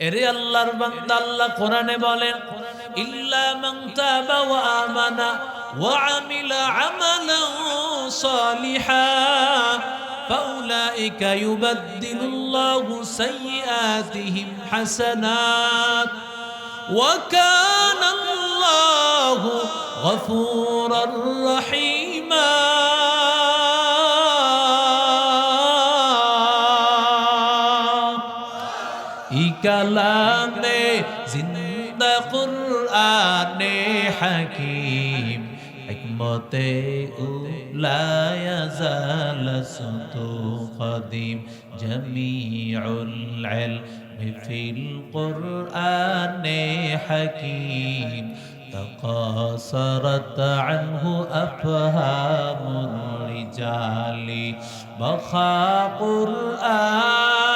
এরে আল্লাহর বান্দা আল্লাহ কোরআনে বলেন ইল্লা মান তাবা ওয়া আমানা ওয়া আমিলা আমালান সালিহা فأولئك يبدل الله سيئاتهم حسنات وكان الله غفورا رحيما কুরআনে হাকিম হিকমতে উলায়া জালসতু কদিম জামিউল ইলম ফিল কুরআনে হাকিম تقاصرت عنه أفهام الرجال بخا قرآن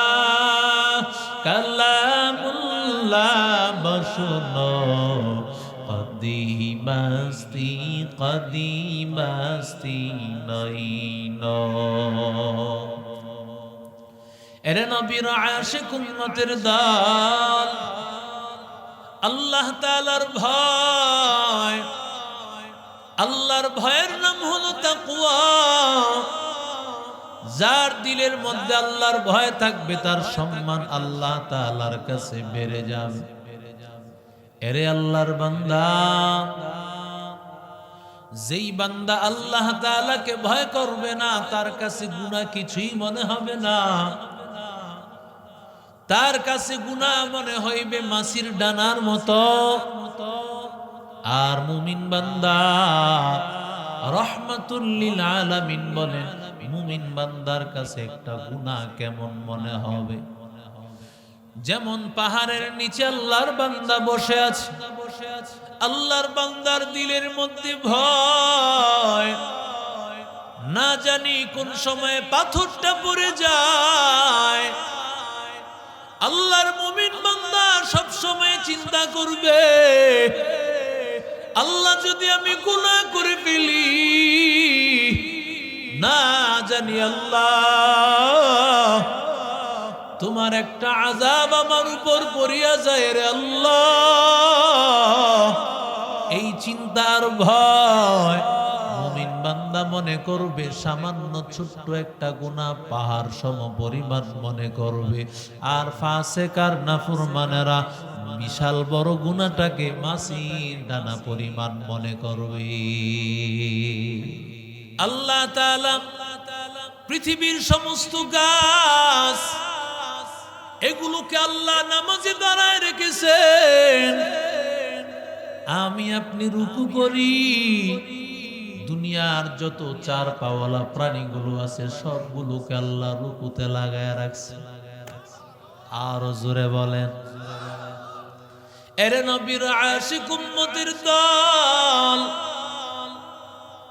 কালামুল্লাহ বসুনো কদিমাস্তি কদিমাস্তি নইন এরে নবীর আশিক উম্মতের দল, আল্লাহ তাআলার ভয়, আল্লাহর ভয়ের নাম হলো তাকওয়া। যার দিলের মধ্যে আল্লাহর ভয় থাকবে, তার সম্মান আল্লাহ তাআলার কাছে বেড়ে যাবে। এরে আল্লাহর বান্দা। যেই বান্দা আল্লাহ তাআলাকে ভয় করবে না, তার কাছে গুনাহ কিছুই মনে হবে না। তার কাছে গুনাহ মনে হইবে মাসির ডানার মতো। আর মুমিন বান্দা রহমাতুল্লিল আলামিন বলেন, মুমিন বান্দার কাছে একটা গুনাহ কেমন মনে হবে? যেমন পাহাড়ের নিচে আল্লাহর বান্দা বসে আছে। আল্লাহর বান্দার দিলের মধ্যে ভয়। না জানি কোন সময় পাথরটা পড়ে যায়। আল্লাহর মুমিন বান্দা সব সময় চিন্তা করবে, আল্লাহ যদি আমি গুনাহ করে ফেলি, না জানি আল্লাহ তোমার একটা আজাব আমার উপর পড়িয়া যায় রে আল্লাহ। এই চিন্তার ভয় বান্দা মনে করবে সামান্য ছোট্ট একটা গুণা পাহাড় সম পরিমাণ মনে করবে। আর ফাসেকার নাফরমানেরা বিশাল বড় গুণাটাকে মাসির ডানা পরিমাণ মনে করবে। আল্লাহ পৃথিবীর সমস্ত গাছ এগুলোকে আল্লাহ নামাজে দাঁড়ায় রেখেছেন। আমি আপনি রুকু করি। দুনিয়ার যত চার পাওয়ালা প্রাণীগুলো আছে, সবগুলোকে আল্লাহ রুকুতে লাগায় রাখছে। আরও জোরে বলেন। এরে নবীর আশিক দল,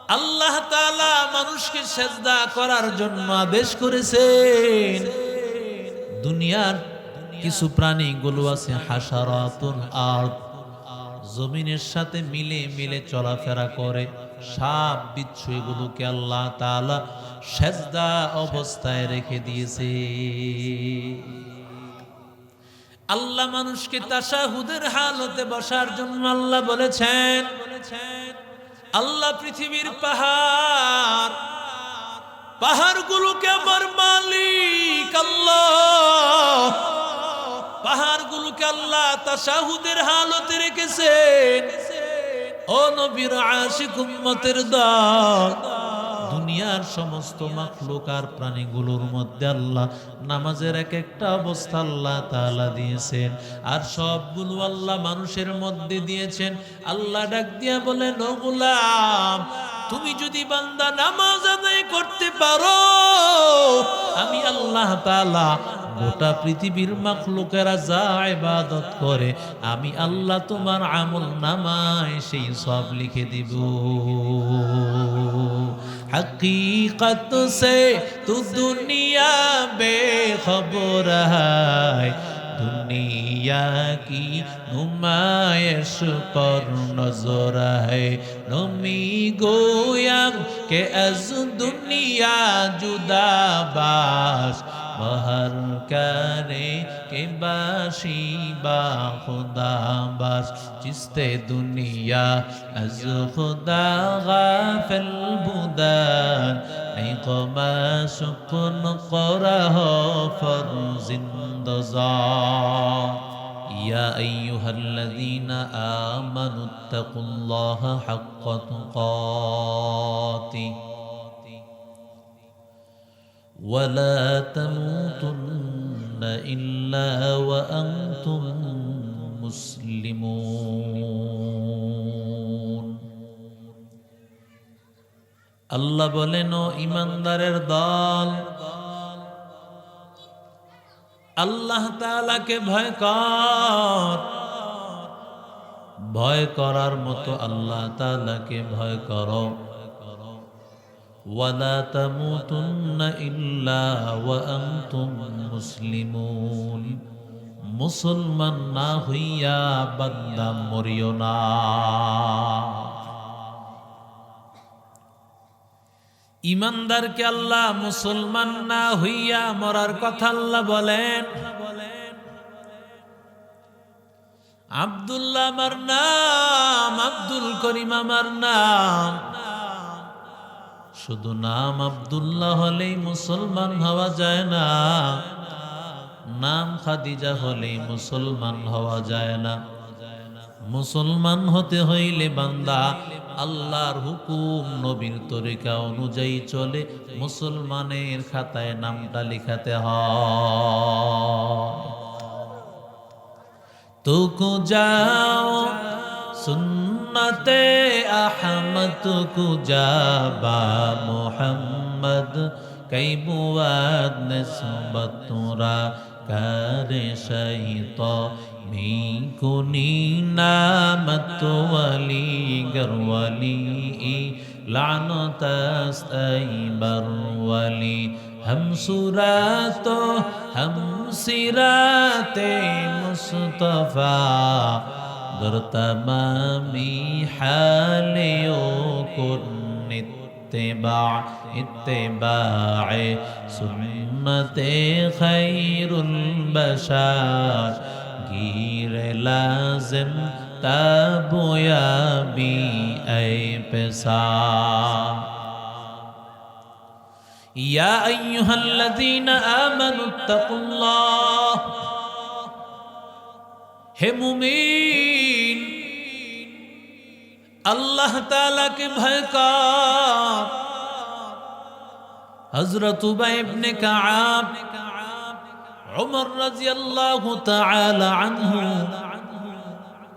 আল্লাহ তাআলা মানুষকে সেজদা করার জন্য আদেশ করেছেন। দুনিয়ার কিছু প্রাণীগুলো আছে হাসারাতুন আর জমিনের সাথে মিলে মিলে চলাফেরা করে, সাপ, বিচ্ছু, এগুলোকে আল্লাহ তালা সেজদা অবস্থায় রেখে দিয়েছে। আল্লাহ মানুষকে তাসাহুদের হালতে বসার জন্য আল্লাহ বলেছেন, আল্লাহ পৃথিবীর পাহাড় মালিক আল্লাহ। হালতে দুনিয়ার সমস্ত মাখলুক আর প্রাণীগুলোর মধ্যে আল্লাহ নামাজের এক একটা অবস্থা আল্লাহ তাআলা দিয়েছেন। আর সবগুলো আল্লাহ মানুষের মধ্যে দিয়েছেন। আল্লাহ ডাক দিয়া বলেন, ও তুমি যদি বান্দা নামাজ আদায় করতে পারো। আমি আল্লাহ তালা গোটা পৃথিবীর মাখলুকেরা যা ইবাদত করে, আমি আল্লাহ তোমার আমল নামায় সেই সব লিখে দিব। হাকিকত সে তু দুনিয়া বেখবর হয় दुनिया की नुमाइश पर नजर है नमी गोया के अज दुनिया जुदा बास बहर करे के बाशी बा खुदा बस जिसते दुनिया अज खुदा गाफिल बुदान একমা শুকুন করাহ ফরজিন্দজা ইয়া আইয়ুহাল্লাযীনা আমানুত্তাকুল্লাহা হাক্কা তুকাতি ولا تموتن إلا وأنتم مسلمون আল্লাহ বলেন, ও ইমানদারের দল, আল্লাহ তালাকে ভয় কর। ভয় করার মতো আল্লাহ তালাকে ভয় কর। মুসলমান না হইয়া বান্দা মরিও না। ইমানদারকে আল্লাহ মুসলমান না হইয়া মরার কথা আল্লাহ বলেন। আব্দুল্লাহ আমার নাম, আব্দুল করিম আমার নাম। শুধু নাম আব্দুল্লাহ হলেই মুসলমান হওয়া যায় না। নাম খাদিজা হলেই মুসলমান হওয়া যায় না। মুসলমান হতে হইলে বান্দা আল্লাহর হুকুম নবীর তরিকা অনুযায়ী চলে, মুসলমানের খাতায় নামটা লিখাতে তুকু যাও, সুন্নতে আহমদ তুকু যাবা মোহাম্মদ, কই বুয়াদ নিসবত তোরা করে نہیں کنی نامت ولي گر ولی لعنة است ای بر ولی ہم سرات و ہم سرات مصطفیٰ در تمامی حالیوں کن اتباع اتباع سنت خیر البشار ظاہر لازم تب یا بھی اے پیسہ يا أيها الذين آمنوا اتقوا الله হে মুমিন আল্লাহ তালাকে ভয় কর হজরত উবাইবনে কাব উমর রাদিয়াল্লাহু তাআলা আনহু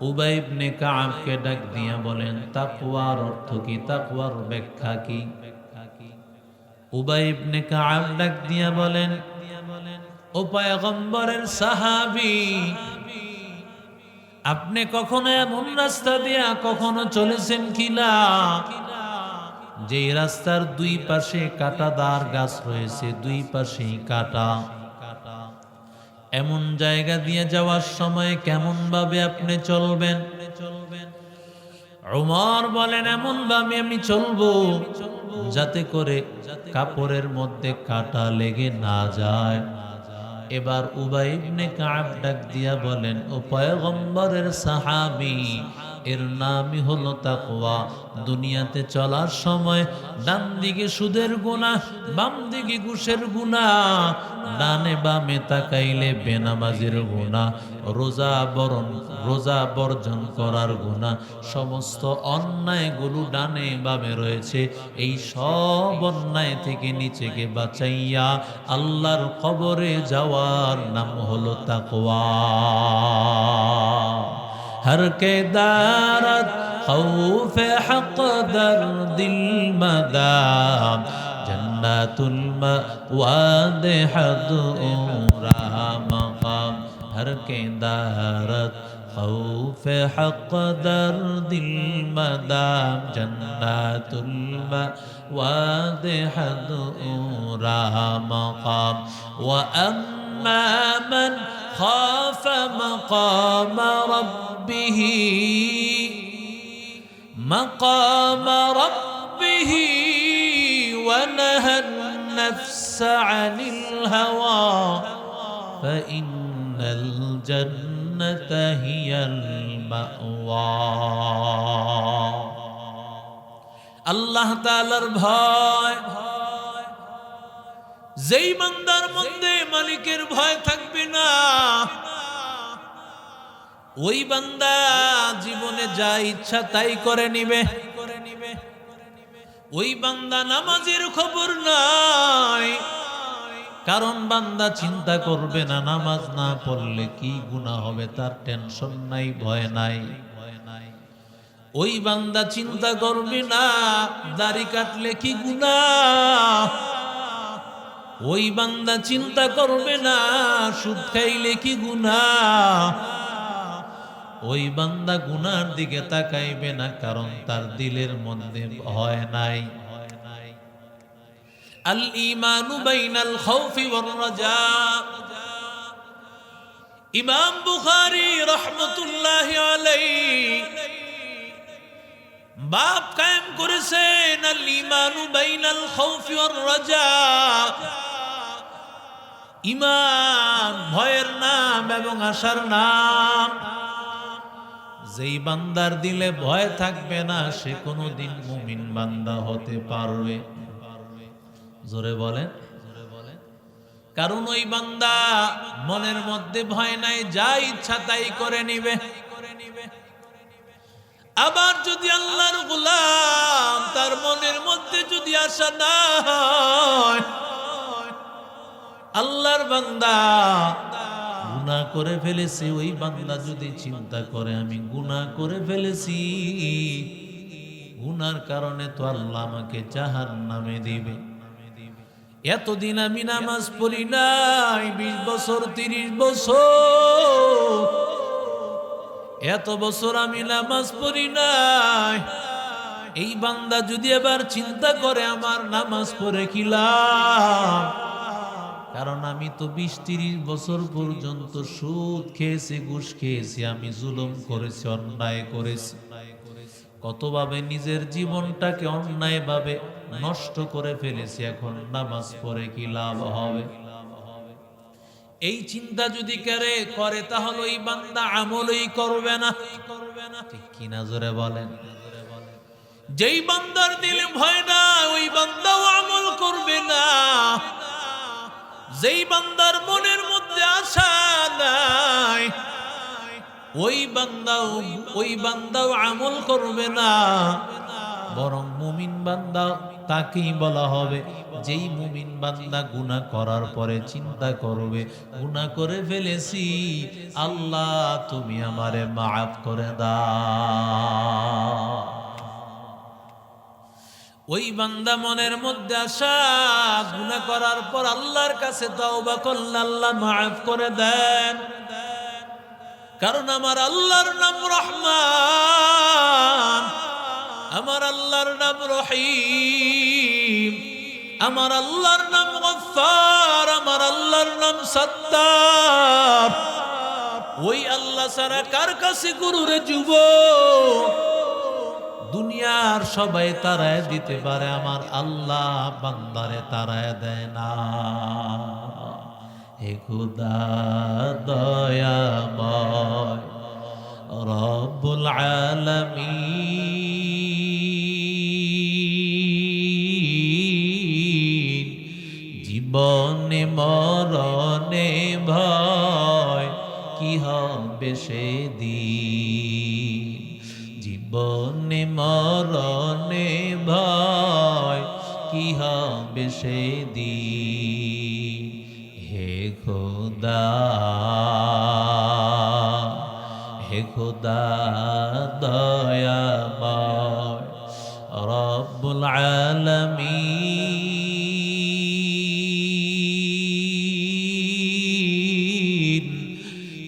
উবাই ইবনে কাআবকে ডাক দিয়া বলেন, তাকওয়ার অর্থ কি? তাকওয়ার ব্যাখ্যা কি? উবাই ইবনে কাআব ডাক দিয়া বলেন, ও পয়গম্বরের সাহাবী, আপনি কখনো এমন রাস্তা দিয়া কখনো চলেছেন কিনা যে রাস্তার দুই পাশে কাটাদার গাছ রয়েছে, দুই পাশেই কাটা। এমন জায়গা দিয়ে যাওয়ার সময় কেমন ভাবে আপনি চলবেন? উমর বলেন এমন ভাবে আমি চলবো যাতে করে কাপড়ের মধ্যে কাটা লেগে না যায়। এবার উবাই ইবনে কাব ডাক দিয়া বলেন, ও পয়গম্বরের সাহাবী এর নামই হলো তাকওয়া। দুনিয়াতে চলার সময় ডান দিকে সুদের গুণা বাম দিকে ঘুষের গুণা ডানে বামে তাকাইলে বেনামাজির গুণা রোজা বরণ, রোজা বর্জন করার গুণা সমস্ত অন্যায়গুলো ডানে বামে রয়েছে। এই সব অন্যায় থেকে নিচেকে বাঁচাইয়া আল্লাহর কবরে যাওয়ার নাম হলো তাকওয়া। هر کے دارت خوف حق در دل مدام جنت المواد حد عمرہ مقام هر کے دارت خوف حق در دل مدام جنات المواد حد عمرہ مقام. وأما من خاف مقام ربه مقام ربه ونهى النفس النفس عن الهوى فإن الجنة هي المأوى আল্লাহ তাআলার ভয় যেই বান্দার মধ্যে মালিকের ভয় থাকবে না, ওই বান্দা জীবনে যা ইচ্ছা তাই করে নিবে। ওই বান্দা নামাজের খবর নাই, কারণ বান্দা চিন্তা করবে না, নামাজ না পড়লে কি গুণা হবে, তার টেনশন নাই, ভয় নাই। ওই বান্দা চিন্তা করবে না, দাড়ি কাটলে কি গুণা ওই বান্দা চিন্তা করবে না, সুদ খাইলে কি গুণা ওই বান্দা গুনার দিকে তাকাইবে না, কারণ তার দিলের মধ্যে ভয় নাই। আল ইমানু বাইনাল খাউফি ওয়ার রাজা। ইমাম বুখারী রাহমাতুল্লাহি আলাইহি। বাপ কায়েম করেছেন, আল ইমানু বাইনাল খাউফি ওয়ার রাজা। ইমান, ভয়ের নাম এবং আশার নাম। যেই বান্দার দিলে ভয় থাকবে না, সে কোনোদিন মুমিন বান্দা হতে পারবে। জোরে বলেন। কারণ ওই বান্দা মনের মধ্যে ভয় নাই, যা ইচ্ছা তাই করে নিবে। আবার যদি আল্লাহর গোলাম, তার মনের মধ্যে যদি আশা না হয় আল্লাহর বান্দা গুনাহ করে ফেলেছি, ওই বান্দা যদি চিন্তা করে, আমি গুনাহ করে ফেলেছি। গুনার কারণে তো আল্লাহ আমাকে জাহার নামে দিবে। এতদিন আমি নামাজ পড়ি নাই, বিশ বছর, তিরিশ বছর। এত বছর আমি নামাজ পড়ি নাই। এই বান্দা যদি এবার চিন্তা করে, আমার নামাজ পড়ে কিলাম কারণ আমি তো বিশ তিরিশ বছর পর্যন্ত সুদ খেয়েছি, ঘুষ খেয়েছি, আমি জুলুম করেছি, অন্যায় করেছি। কতভাবে নিজের জীবনটাকে অন্যায়ভাবে নষ্ট করে ফেলেছি, এখন নামাজ পড়ে কি লাভ হবে? এই চিন্তা যদি করে করে তাহলে ওই বান্দা আমলই করবে না। ঠিক কি না জোরে বলেন? যেই বান্দার দিলে ভয় না ওই বান্দাও আমল করবে না। যেই বান্দার মনের মধ্যে আশা নাই, ওই বান্দাও ওই বান্দাও আমল করবে না। বরং মুমিন বান্দা তাকেই বলা হবে, যেই মুমিন বান্দা গুনাহ করার পরে চিন্তা করবে, গুনাহ করে ফেলেছি, আল্লাহ তুমি আমারে মাফ করে দাও। ওই বান্দা মনের মধ্যে আসা গুনাহ করার পর আল্লাহর কাছে তওবা করলে আল্লাহ মাফ করে দেন। কারণ আমার আল্লাহর নাম রহমান, আমার আল্লাহর নাম রহিম, আমার আল্লাহর নাম গফফার আমার আল্লাহর নাম সত্তার। ওই আল্লাহ সারা কার কাছে গুরুরে যুব? দুনিয়ার সবাই তারায় দিতে পারে, আমার আল্লাহ বান্দারে তারায় দেয় না। হে খুদা দয়াময় রব্বুল আলামিন, জীবনে মরণে ভয় কি হবে সেদিন? জীবনে মরণে ভয়, কি হবে সেদিন? হে খোদা হে খোদা দয়াময়, রব্বুল আলামিন।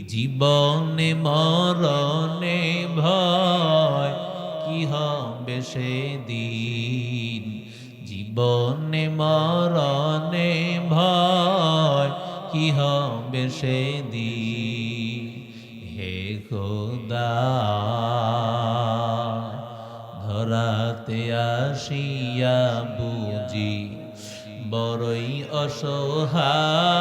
জীবনে মরণে সেদিন জীবনে মরণে ভয় কি হবে সেদিন হে খোদা ধরাতে আসিয়া বুঝি বড়ই অসহায়।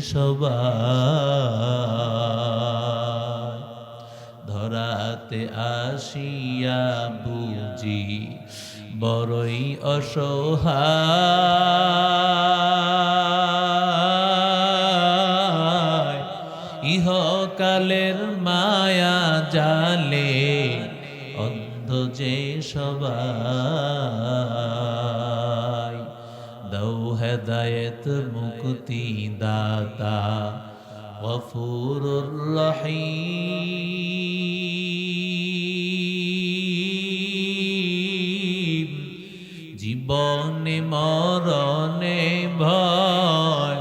সবাই ধরাতে আসিয়া বুঝি বড়ই অসহায়। ইহকালের গফুরুর রহিম। জীবনে মরণে ভয়,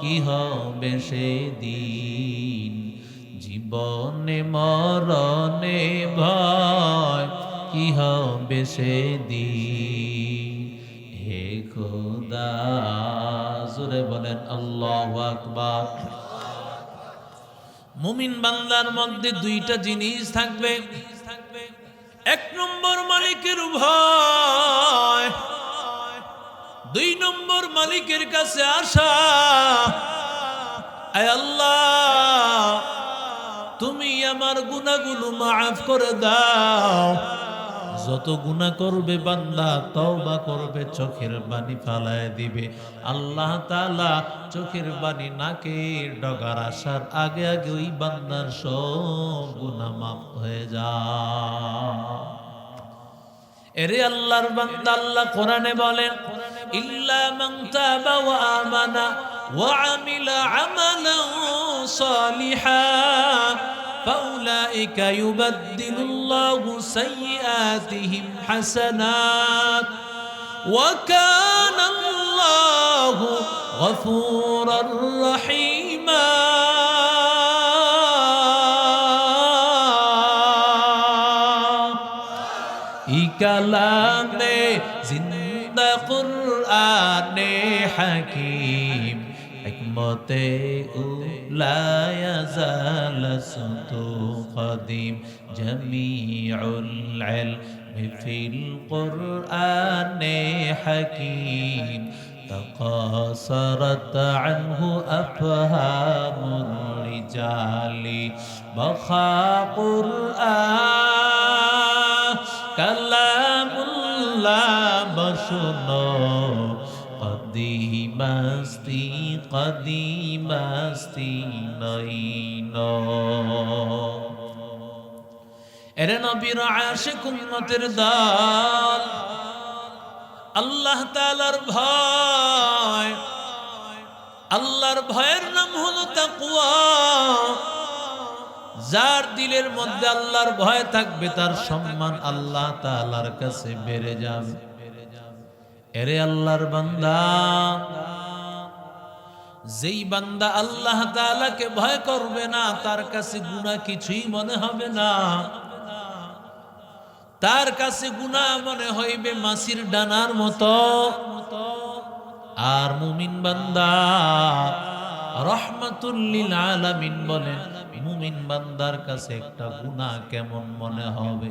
কি হবে সেদিন? জীবনে মরণে ভয়, কি হবে সেদিন? হে খোদা, জোরে বলেন আল্লাহ আকবার। মুমিন বান্দার মধ্যে দুইটা জিনিস থাকবে। এক নম্বর মালিকের ভয়, দুই নম্বর মালিকের কাছে আসা আল্লাহ, তুমি আমার গুণাগুলো মাফ করে দাও। যত গুনাহ করবে বান্দা তওবা করবে, চোখের বাণী ফালায় দিবে। আল্লাহ তালা চোখের বাণী নাকে ডগার আসার আগে আগে ওই বান্দার সব গুনাহ মাফ হয়ে যায়। এরে আল্লাহর বান্দা আল্লাহ কোরআনে বলেন, ইল্লা মান তাবা ওয়া আমানা ওয়া আমিলা আমালান সালিহা। فأولئك يبدل الله سيئاتهم حسنات. وكان الله غفورا رحيما. کلام زندہ قرآن حكيم حکمت لا يزال ستقدم جميع العلم في القرآن حكيم تقاصرت عنه أفهام الرجال بخى قرآن كلام الله بشنو قديم استيم কদিমাস্তি কদিমাস্তি নইন এরে নবীর আশিক উম্মতের দল, আল্লাহ তাআলার ভয়, আল্লাহর ভয়ের নাম হলো তাকওয়া। যার দিলের মধ্যে আল্লাহর ভয় থাকবে, তার সম্মান আল্লাহ তালার কাছে বেড়ে যাবে। এরে আল্লাহর বান্দা যেই বান্দা আল্লাহ তাআলাকে ভয় করবে না, তার কাছে গুনাহ কিছুই মনে হবে না। তার কাছে গুনাহ মনে হইবে মাসির ডানার মতো। আর মুমিন বান্দা রহমাতুল্লিল আলামিন বলেন, মুমিন বান্দার কাছে একটা গুনাহ কেমন মনে হবে?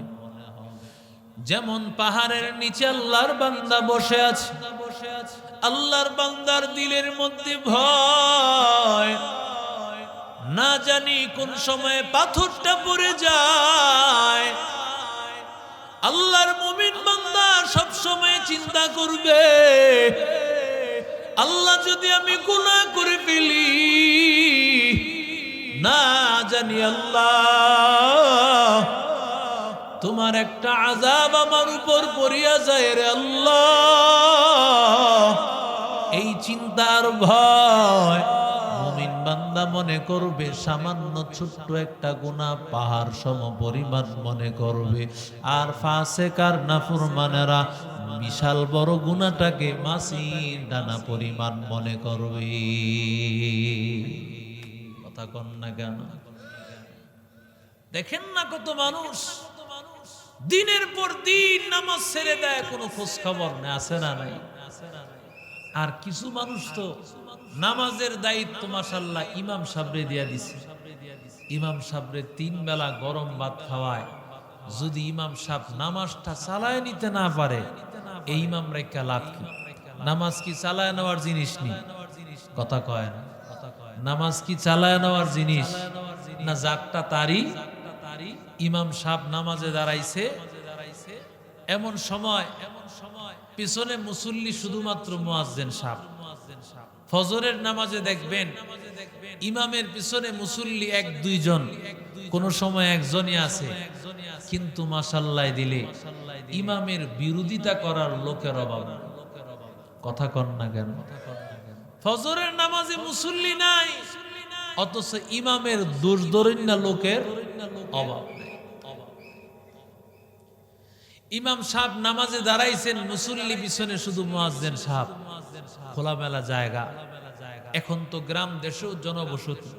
যেমন পাহাড়ের নিচে আল্লাহর বান্দা বসে আছে। আল্লাহর বান্দার দিলের মধ্যে ভয়। না জানি কোন সময় পাথরটা পড়ে যায়। আল্লাহর মুমিন বান্দা সব সময় চিন্তা করবে, আল্লাহ যদি আমি গুনাহ করে ফেলি, না জানি আল্লাহ তোমার একটা আজাব আমার উপর পড়িয়া যায় রে আল্লাহ। এই চিন্তার ভয় মুমিন বান্দা মনে করবে সামান্য ছোট্ট একটা গুনাহ পাহাড় সম পরিমাণ মনে করবে। আর ফাসেকার নাফরমানেরা বিশাল বড় গুনাহটাকে মাসির ডানা পরিমাণ মনে করবে। কথা কন না কেন? দেখেন না কত মানুষ দিনের পর দিন নামাজ ছেড়ে দেয়, কোনো খোঁজ খবর নেই, আছে না নাই? আর কিছু মানুষ তো নামাজের দায়িত্ব মাসাল্লাহ ইমাম সাবরে দিয়া দিছে। ইমাম সাবরে তিন বেলা গরম ভাত খাওয়ায়। যদি ইমাম সাহ নামাজটা চালায় নিতে না পারে, এই ইমাম রেখা লাভ কি? নামাজ কি চালায় নেওয়ার জিনিস নি? কথা কয় না। নামাজ কি চালায় নেওয়ার জিনিস? না যাকটা তারি ইমাম সাহ নামাজে দাঁড়াইছে। এমন সময় এমন সময় পিছনে মুসল্লি শুধুমাত্র মুয়াজ্জেন সাহ ফজরের নামাজে দেখবেন ইমামের পিছনে মুসল্লি এক, দুইজন, কোন সময় একজনই আছে। কিন্তু মাসাল্লাহ দিলে ইমামের বিরোধিতা করার লোকের অভাব। কথা কন না কেন? ফজরের নামাজে মুসল্লি নাই, অথচ ইমামের দুর্দরিন্না লোকের অভাব। ইমাম সাহেব নামাজে দাঁড়াইছেন, মুসল্লি পিছনে শুধু মুয়াজ্জেন সাহেব। খোলামেলা জায়গা। এখন তো গ্রাম দেশেও জনবসতি।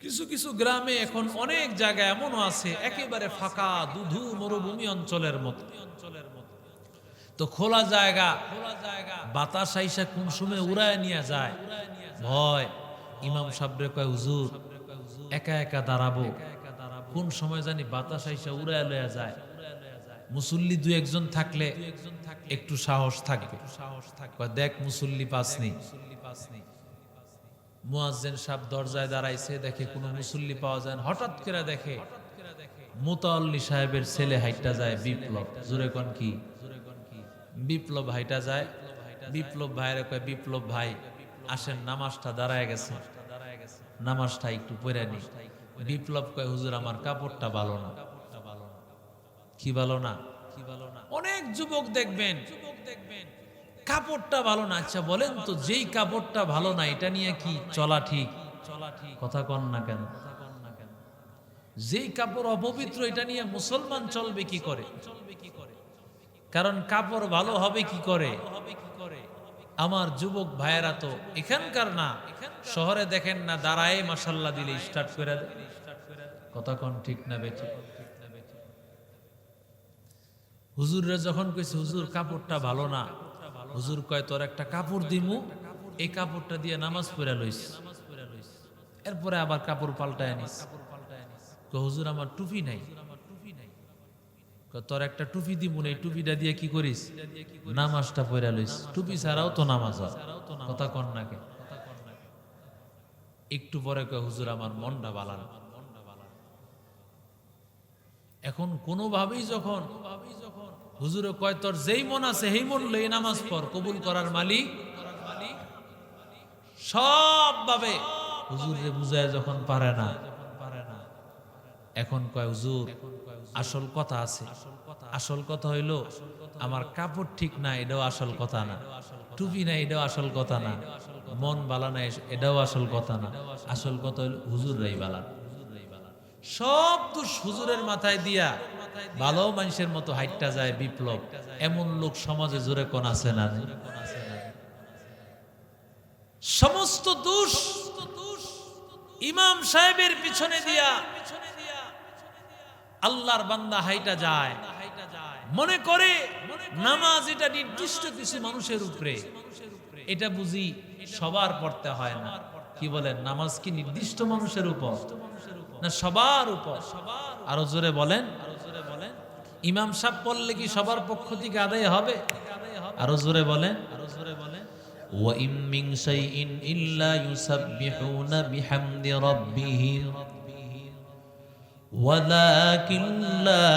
কিছু কিছু গ্রামে এখন অনেক জায়গা এমনও আছে, একেবারে ফাঁকা, দুধু মরুভূমি অঞ্চলের মতো। তো খোলা জায়গা, বাতাস আইসা কোন সময় উড়ায় নিয়ে যায়। ভয়। ইমাম সাবরে কয়, হুজুর, একা একা দাঁড়াবো। কোন সময় জানি বাতাস আইসা উড়ায় লয়া যায়। মুসল্লি দু একজন থাকলে একটু সাহস থাকবে। দেখ মুসল্লি পাসনি মুয়াজ্জেন সাহেব দরজায় দাঁড়াইছে, দেখে মুসল্লি পাওয়া যায় হঠাৎ করে দেখে সাহেবের ছেলে হাইটা যায় বিপ্লব। কোন কি? বিপ্লব হাইটা যায়। বিপ্লব ভাইয়ের কয়, বিপ্লব ভাই, আসেন, নামাজটা দাঁড়ায় গেছে। নামাজটা একটু পড়ে নি। বিপ্লব কয়, হুজুর, আমার কাপড়টা ভালো না। কি ভালো না? কি ভালো না অনেক যুবক দেখবেন যুবক দেখবেন কাপড়টা ভালো না। আচ্ছা বলেন তো, যেই কাপড়টা ভালো না, এটা নিয়ে কি চলা ঠিক? চলা ঠিক কথা কন না কেন? যেই কাপড় অপবিত্র, এটা নিয়ে মুসলমান চলবে কি করে? চলবে কি করে কারণ কাপড় ভালো হবে কি করে? হবে কি করে আমার যুবক ভাইয়েরা তো এখানকার না, শহরে দেখেন না, দাঁড়ায় মাসাল্লাহ দিলে স্টার্ট করে দেয়। কথা কন ঠিক না বেঠিক? হুজুররা যখন কইছে, হুজুর, কাপড়টা ভালো না। হুজুর কয়, তোর একটা কাপড় দিমু। এই কাপড়টা দিয়ে নামাজ পড়ে লইস এরপরে আবার কাপড় পাল্টায় নিস হুজুর, আমার টুপি নাই। তোর একটা টুপি দিমু। এই টুপিটা দিয়ে কি করিস? নামাজটা পড়ে লইস। টুপি ছাড়াও তো নামাজ হয়। কথা নাকে একটু পরে কয়, হুজুর, আমার মনটা বালান। এখন কোনোভাবেই যখন হুজুরে কয়, তোর যেই মন আছে সেই মন লই নামাজ পড়, কবুল করার মালিক? সব ভাবে হুজুরে বুঝায় যখন পারে না। এখন কয়, হুজুর, আসল কথা আছে। আসল কথা হইল, আমার কাপড় ঠিক না, এটাও আসল কথা না। টুপি না এটাও আসল কথা না। মন বালা না এটাও আসল কথা না। আসল কথা হইল হুজুর রাই বালা। সব দোষ হুজুরের মাথায় দিয়া ভালো মানুষের মতো হাইটটা যায় বিপ্লব। এমন লোক সমাজে জোরে কোন আছে না? সমস্ত দোষ ইমাম সাহেবের পিছনে দিয়া আল্লাহর বান্দা হাইটা যায়। মনে করে নামাজ এটা নির্দিষ্ট কিছু মানুষের উপরে। এটা বুঝি সবার পড়তে হয় না। কি বলেন? নামাজ কি নির্দিষ্ট মানুষের উপর? না সবার উপর আরো জোরে বলেন ইমাম সাহেব পড়লে কি সবার পক্ষ থেকে আদায় হবে আরো জোরে বলেন আরো জোরে বলেন وإن من شيء إلا يسبحون بحمد ربهم ولكن لا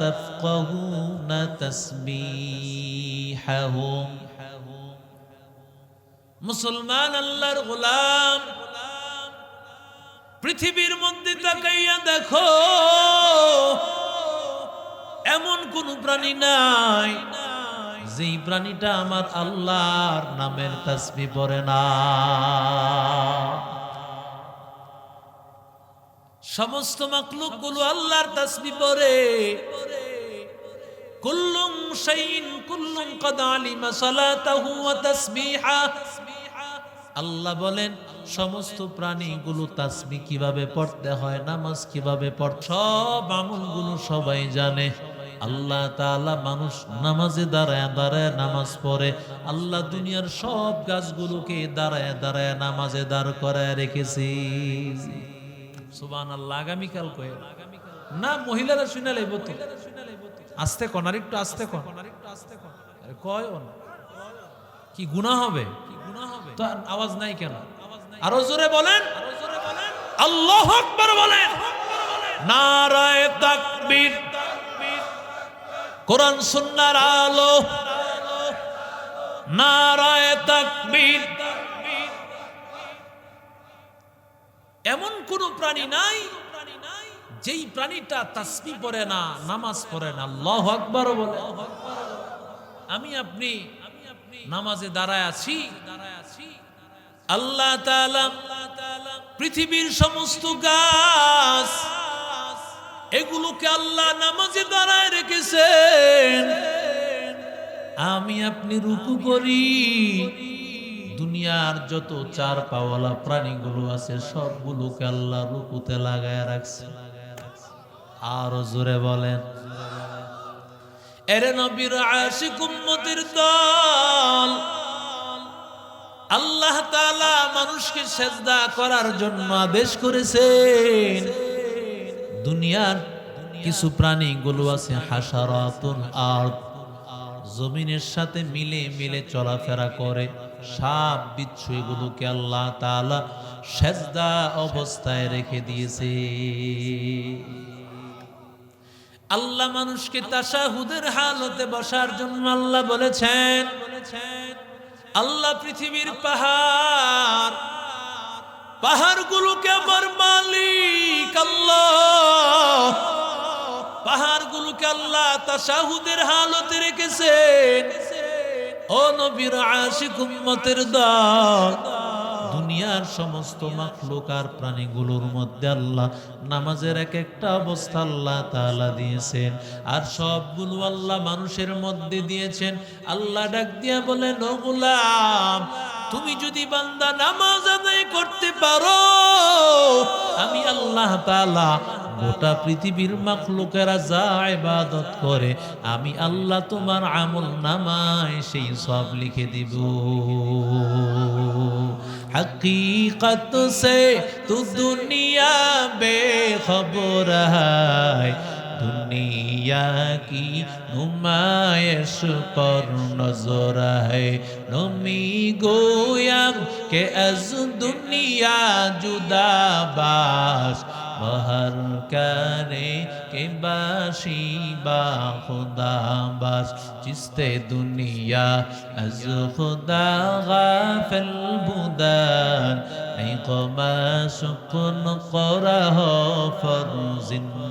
تفقهون تسبيحهم মুসলমান আল্লাহর গোলাম পৃথিবীর মধ্যে তাকাইয়া দেখো, এমন কোন প্রাণী নাই, যেই প্রাণীটা আমার আল্লাহর নামের তাসবি পড়ে না। সমস্ত মাকলুকগুলো আল্লাহর তাসবি পড়ে। কুল্লুম শাইইন, কুল্লুম কদ আলিমা সালাতাহু ওয়া তাসবিহা। আল্লাহ বলেন সমস্ত প্রাণীগুলো তাসবি কীভাবে পড়তে হয়, নামাজ কীভাবে পড়, সব আমলগুলো সবাই জানে। আল্লাহ তাআলা মানুষ নামাজে দাঁড়ায় দাঁড়ায় নামাজ পড়ে। আল্লাহ দুনিয়ার সব গাছগুলোকে দাঁড়ায় দাঁড়ায় নামাজে দাঁড় করায় রেখেছি। সুবান আল্লাহ আগামীকাল কয়ে? না, মহিলারা শুনে লাইব তো। আস্তে কন, আর একটু আস্তে কন। কয়। কি গুনাহ হবে? তো আওয়াজ নাই কেন? আরও জোরে বলেন। আল্লাহ আকবার বলেন। নারায়ে তাকবীর। কোরআন সুন্নার আলো। নারায়ে তাকবীর। এমন কোন প্রাণী নাই, যেই প্রাণীটা তাসবি পড়ে না, নামাজ পড়ে না। আল্লাহ আকবার বলে আমি আপনি নামাজে দাঁড়ায় আছি আল্লাহ পৃথিবীর সমস্ত গাছ, এগুলোকে আল্লাহ নামাজে দাঁড়ায় রেখেছেন। আমি আপনি রুকু করি। দুনিয়ার যত চার পাওয়ালা প্রাণীগুলো আছে, সবগুলোকে আল্লাহ রুকুতে লাগায় রাখছে। আরও জোরে বলেন। এরে নবীর আশিক উম্মতের দল আল্লাহ তাআলা মানুষকে সেজদা করার জন্য আদেশ করেছেন। দুনিয়ার কিছু প্রাণীগুলো আছে হাসারাতুন আর জমিনের সাথে মিলে মিলে চলাফেরা করে, সাপ, বিচ্ছু এগুলোকে আল্লাহ তাআলা সেজদা অবস্থায় রেখে দিয়েছে। আল্লাহ মানুষকে তাসাহুদের হালতে বসার জন্য আল্লাহ বলেছেন বলেছেন আল্লাহ পৃথিবীর পাহাড়, পাহাড়গুলোকে আমার মালিক আল্লাহ। পাহাড়গুলোকে আল্লাহ তা তাসাহুদের হালতে রেখেছেন। ও নবীর আশিক উম্মতের দল। দুনিয়ার সমস্ত মাখলুকার প্রাণীগুলোর মধ্যে আল্লাহ নামাজের এক একটা অবস্থা আল্লাহ তাআলা দিয়েছেন। আর সবগুলো আল্লাহ মানুষের মধ্যে দিয়েছেন। আল্লাহ ডাক দিয়া বলেন, ও তুমি যদি বান্দা নামাজ আদায় করতে পারো, আমি আল্লাহ তাআলা গোটা পৃথিবীর মাখলুকেরা যা ইবাদত করে, আমি আল্লাহ তোমার আমল নামায় সেই সব লিখে দিব। हकीकत से तू दुनिया बेखबर है दुनिया की नुमाइश पर नजर है नमी गोयम के अज दुनिया जुदा बाश بہرکارے کی باشی با خدا باس چست دنیا از خدا غافل بودن ای قما سکن قرہ فرزندزان